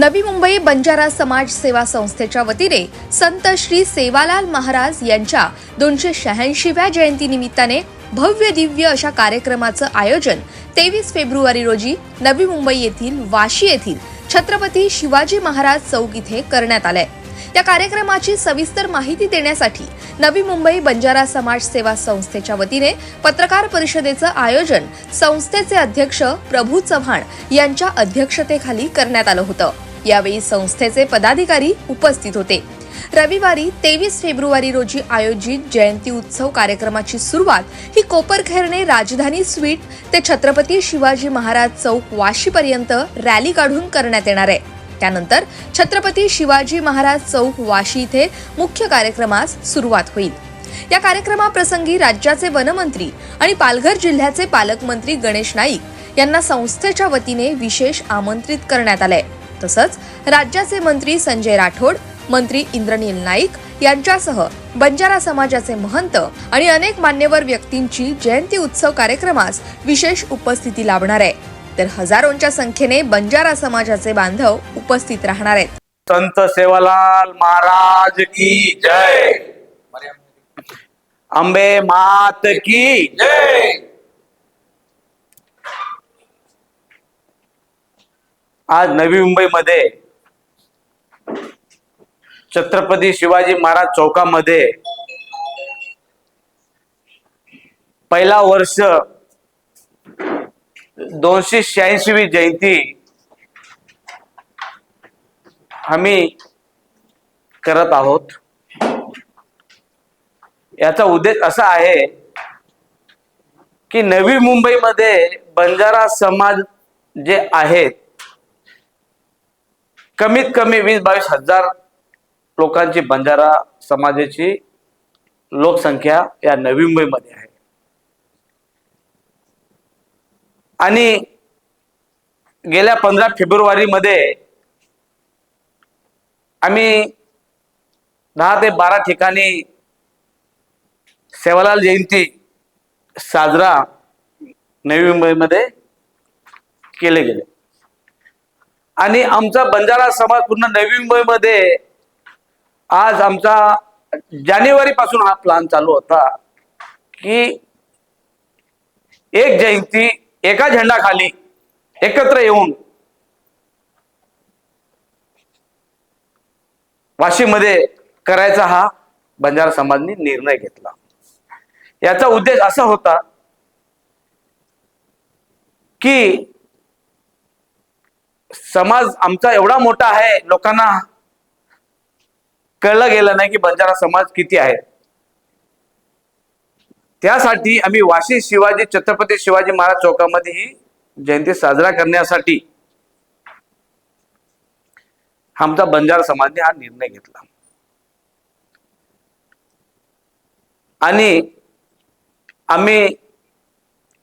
नवी मुंबई बंजारा समाज सेवा संस्थेच्या वतीने संत श्री सेवालाल महाराज यांच्या दोनशे शहाऐंशीव्या जयंतीनिमित्ताने भव्य दिव्य अशा कार्यक्रमाचं आयोजन तेवीस फेब्रुवारी रोजी नवी मुंबई येथील वाशी येथील छत्रपती शिवाजी महाराज चौक इथे करण्यात आलंय. या कार्यक्रमाची सविस्तर माहिती देण्यासाठी नवी मुंबई बंजारा समाज सेवा संस्थेच्या वतीने पत्रकार परिषदेचं आयोजन संस्थेचे अध्यक्ष प्रभू चव्हाण यांच्या अध्यक्षतेखाली करण्यात आलं होतं. यावेळी संस्थेचे पदाधिकारी उपस्थित होते. रविवारी तेवीस फेब्रुवारी रोजी आयोजित जयंती उत्सव कार्यक्रमाची सुरुवात ही कोपरखेरणे राजधानी स्वीट ते छत्रपती शिवाजी महाराज चौक वाशीपर्यंत रॅली काढून करण्यात येणार आहे. त्यानंतर छत्रपती शिवाजी महाराज चौक वाशी इथे मुख्य कार्यक्रमास सुरुवात होईल. या कार्यक्रमाप्रसंगी राज्याचे वनमंत्री आणि पालघर जिल्ह्याचे पालकमंत्री गणेश नाईक यांना संस्थेच्या वतीने विशेष आमंत्रित करण्यात आलंय. तसंच राज्याचे मंत्री संजय राठोड मंत्री इंद्रनील नाईक यांच्यासह बंजारा समाजाचे महंत आणि अनेक मान्यवर व्यक्तींची जयंती उत्सव कार्यक्रमास विशेष उपस्थिती लाभणार आहे. तर हजारोंच्या संख्येने बंजारा समाजाचे बांधव उपस्थित राहणार आहेत. संत सेवालाल महाराज की जय. अंबे मात की जय. आज नवी मुंबईमध्ये छत्रपती शिवाजी महाराज चौकामध्ये पहिला वर्ष दोनशे शहाऐंशीवी जयंती आम्ही करत आहोत. याचा उद्देश असा आहे की नवी मुंबईमध्ये बंजारा समाज जे आहेत कमीत कमी वीस बावीस हजार लोकांची बंजारा समाजाची लोकसंख्या या नवी मुंबईमध्ये आहे. आणि गेल्या पंधरा फेब्रुवारीमध्ये आम्ही दहा ते बारा ठिकाणी सेवालाल जयंती साजरा नवी मुंबईमध्ये केले गेले. आणि आमचा बंजारा समाज पूर्ण नवी मुंबईमध्ये आज आमचा जानेवारी पासून हा प्लान चालू होता की एक जयंती एका झेंडाखाली एकत्र येऊन वाशीमध्ये करायचा हा बंजारा समाजने निर्णय घेतला. याचा उद्देश असा होता की समाज आमचा एवढा मोठा आहे लोकांना कळलं गेलं नाही की बंजारा समाज किती आहे. त्यासाठी आम्ही वाशी शिवाजी छत्रपती शिवाजी महाराज चौकामध्ये ही जयंती साजरा करण्यासाठी आमचा बंजारा समाजने हा निर्णय घेतला. आणि आम्ही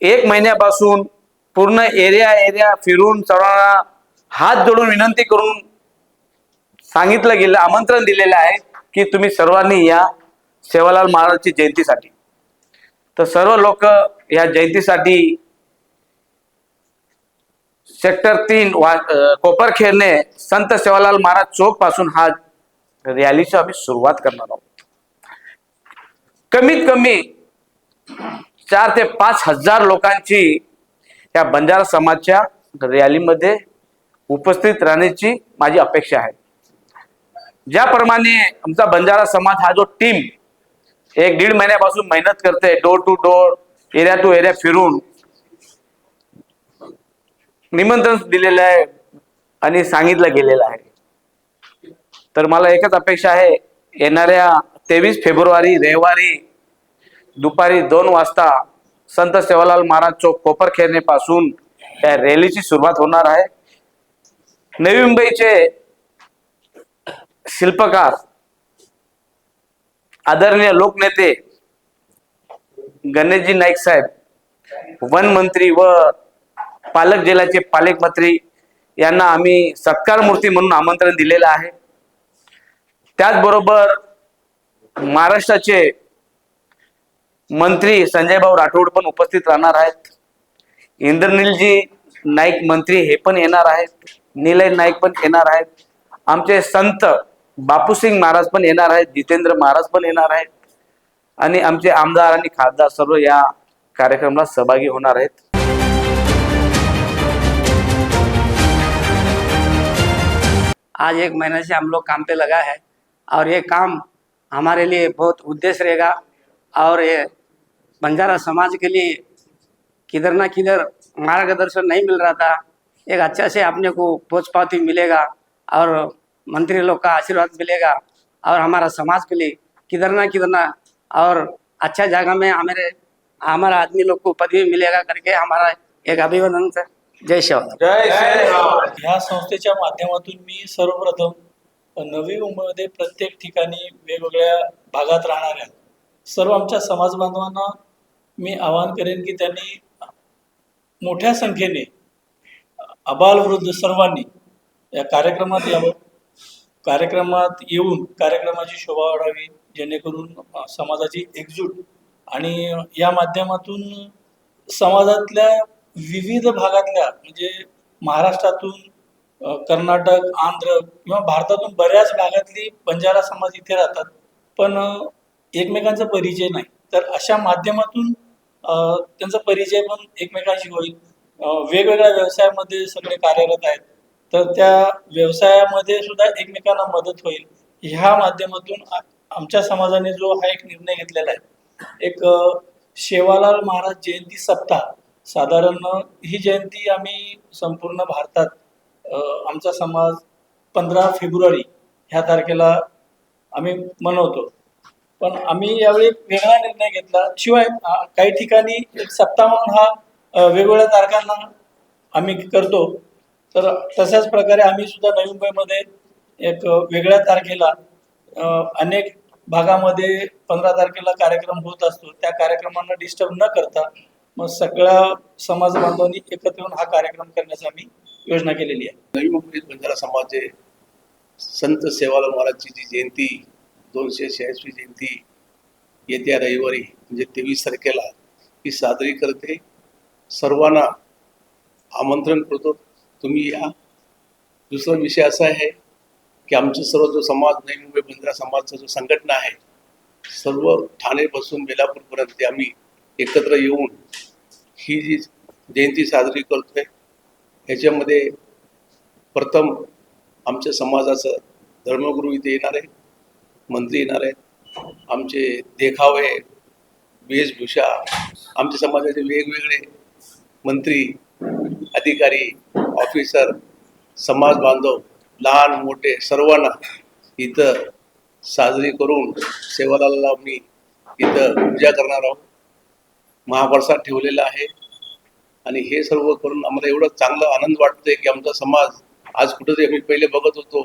एक महिन्यापासून पूर्ण एरिया एरिया फिरून सर्वांना हात जोडून विनंती करून सांगितलं गेलं आमंत्रण दिलेलं आहे की तुम्ही सर्वांनी या सेवालाल महाराजची जयंतीसाठी. तर सर्व लोक या जयंतीसाठी सेक्टर तीन वा कोपरखेरने संत सेवालाल महाराज चौकपासून हा रॅलीची आम्ही सुरुवात करणार आहोत. कमीत कमी चार ते पाच हजार लोकांची या बंजारा समाजच्या रॅलीमध्ये उपस्थित राहण्याची माझी अपेक्षा आहे. ज्याप्रमाणे आमचा बंजारा समाज हा जो टीम एक दीड महिन्यापासून मेहनत करते door to door area to area फिरून निमंत्रण दिलेलं आहे आणि सांगितलं गेलेलं आहे. तर मला एकच अपेक्षा आहे येणाऱ्या तेवीस फेब्रुवारी रविवारी दुपारी दोन वाजता संत सेवालाल महाराज चौक कोपरखेरणे पासून या रॅलीची सुरुवात होणार आहे. नवी मुंबईचे शिल्पकार आदरणीय लोकनेते गणेशजी नाईक साहेब वन मंत्री व पालक जिल्ह्याचे पालकमंत्री यांना आम्ही सत्कार मूर्ती म्हणून आमंत्रण दिलेलं आहे. त्याचबरोबर महाराष्ट्राचे मंत्री संजय भाऊ राठोड पण उपस्थित राहणार आहेत. इंद्रनीलजी नाईक मंत्री हे पण येणार आहेत. निलय नाईक पण येणार आहेत. आमचे संत बापूसिंग महाराज पण येणार आहेत. जितेंद्र महाराज पण येणार आहेत. आणि आमचे आमदार आणि खासदार सर्व या कार्यक्रमाला सहभागी होणार आहेत. आज एक महीने से हम लोग काम पे लगा है और ये काम हमारे लिए बहुत उद्देश्य रहेगा और ये बंजारा समाज के लिए किधर ना किधर मार्गदर्शन नहीं मिल रहा था। एक अच्छा से अपने को पोच पाती मिलेगा और मंत्री लोग का आशीर्वाद मिलेगा और हमारा समाज के लिए किधर ना किधर ना और अच्छा जगह में हमारे हमारा आदमी लोग को पदवी मिलेगा करके हमारा एक अभिवादन से जय शिवराम ह्या संस्थेच्या माध्यमातून मी सर्वप्रथम नवी मुंबईमध्ये प्रत्येक ठिकाणी वेगवेगळ्या भागात राहणाऱ्या सर्व आमच्या समाज बांधवांना मी आवाहन करेन की त्यांनी मोठ्या संख्येने अबालवृद्ध सर्वांनी या कार्यक्रमात यावं. कार्यक्रमात येऊन कार्यक्रमाची शोभा वाढावी जेणेकरून समाजाची एकजूट आणि या माध्यमातून समाजातल्या विविध भागातल्या म्हणजे महाराष्ट्रातून कर्नाटक आंध्र किंवा भारतातून बऱ्याच भागातली बंजारा समाज इथे राहतात. पण एकमेकांचा परिचय नाही. तर अशा माध्यमातून त्यांचा परिचय पण एकमेकांशी होईल. वेगवेगळ्या व्यवसायामध्ये सगळे कार्यरत आहेत. तर त्या व्यवसायामध्ये सुद्धा एकमेकांना मदत होईल. ह्या माध्यमातून आमच्या समाजाने जो हा एक निर्णय घेतलेला आहे. एक शेवालाल महाराज जयंती सप्ताह. साधारण ही जयंती आम्ही संपूर्ण भारतात आमचा समाज पंधरा फेब्रुवारी ह्या तारखेला आम्ही मनवतो. पण आम्ही यावेळी वेगळा निर्णय घेतला. शिवाय काही ठिकाणी एक सप्ताह म्हणून हा वेगवेगळ्या तारखांना आम्ही करतो. तर तशाच प्रकारे आम्ही सुद्धा नवी मुंबईमध्ये एक वेगळ्या तारखेला अनेक भागामध्ये पंधरा तारखेला कार्यक्रम होत असतो. त्या कार्यक्रमांना डिस्टर्ब न करता मग सगळ्या समाज बांधवांनी एकत्र येऊन हा कार्यक्रम करण्याची आम्ही योजना केलेली आहे. नवी मुंबईत बंजारा समाज संत सेवालाल महाराजची जी जयंती दोनशे शहाऐंशी जयंती येत्या रविवारी म्हणजे तेवीस तारखेला ही साजरी करते. सर्वांना आमंत्रण करतो. तुम्ही या. दुसरा विषय असा आहे की आमचं सर्व जो समाज नवी मुंबई बंदरा समाजचा जो संघटना आहे सर्व ठाणेपासून बेलापूरपर्यंत आम्ही एकत्र येऊन ही जी जयंती साजरी करतोय ह्याच्यामध्ये प्रथम आमच्या समाजाचं धर्मगुरू इथे येणार आहे. मंत्री येणार आहेत. आमचे देखावे वेशभूषा आमच्या समाजाचे वेगवेगळे मंत्री अधिकारी ऑफिसर समाज बांधव लहान मोठे सर्वांना इथं साजरी करून सेवालाला मी इथं पूजा करणार आहोत. महाप्रसाद ठेवलेला आहे. आणि हे सर्व करून आम्हाला एवढं चांगला आनंद वाटतोय की आमचा समाज आज कुठेतरी आम्ही पहिले बघत होतो.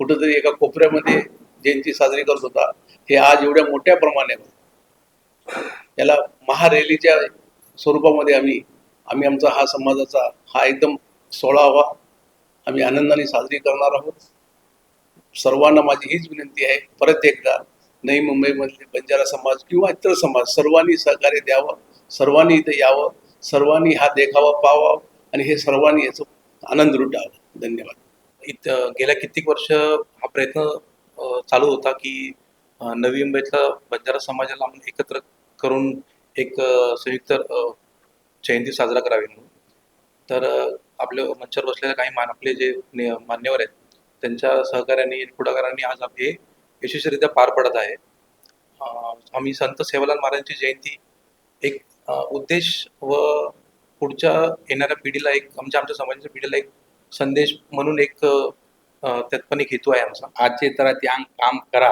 कुठेतरी एका कोपऱ्यामध्ये जयंती साजरी करत होता हे आज एवढ्या मोठ्या प्रमाणावर याला महारॅलीच्या स्वरूपामध्ये आम्ही आम्ही आमचा हा समाजाचा हा एकदम सोहळा आम्ही आनंदाने साजरी करणार आहोत. सर्वांना माझी हीच विनंती आहे परत एकदा नवी मुंबईमधले बंजारा समाज किंवा इतर समाज सर्वांनी सहकार्य द्यावं सर्वांनी इथे यावं सर्वांनी हा देखावा पावा आणि हे सर्वांनी याचं आनंद लुटावं. धन्यवाद. इत- गेल्या कित्येक वर्ष हा प्रयत्न चालू होता की नवी मुंबईतल्या बंजारा समाजाला आपण एकत्र करून एक संयुक्त जयंती साजरा करावी म्हणून. तर आपल्या मंचावर बसलेले काही मान आपले जे मान्यवर आहेत त्यांच्या सहकार्याने पुढाकारांनी आज आपले हे यशस्वीरित्या पार पडत आहे. आम्ही संत सेवालाल महाराजांची जयंती एक उद्देश व पुढच्या येणाऱ्या पिढीला एक आमच्या आमच्या समाजाच्या पिढीला एक संदेश म्हणून एक त्यात पण एक हेतू आहे आमचा. आजचे तर ते अंग काम करा.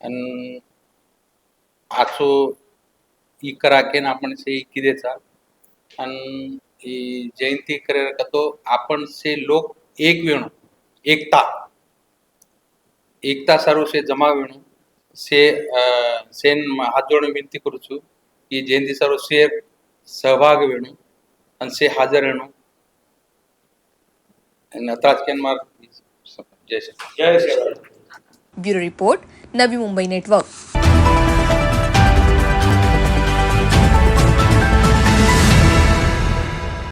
आणि आसो ई करा केन आपण से किदेचा आणि जयंती करे का तो आपण से लोक एक वेणू एकता. एकता सर्व से जमा वेणू. से सेन हात जोडून विनंती करूचू की जयंती सर्व से सहभाग वेणू. आणि से हाजर येणू जय श्री जय Shri bureau report Navi Mumbai network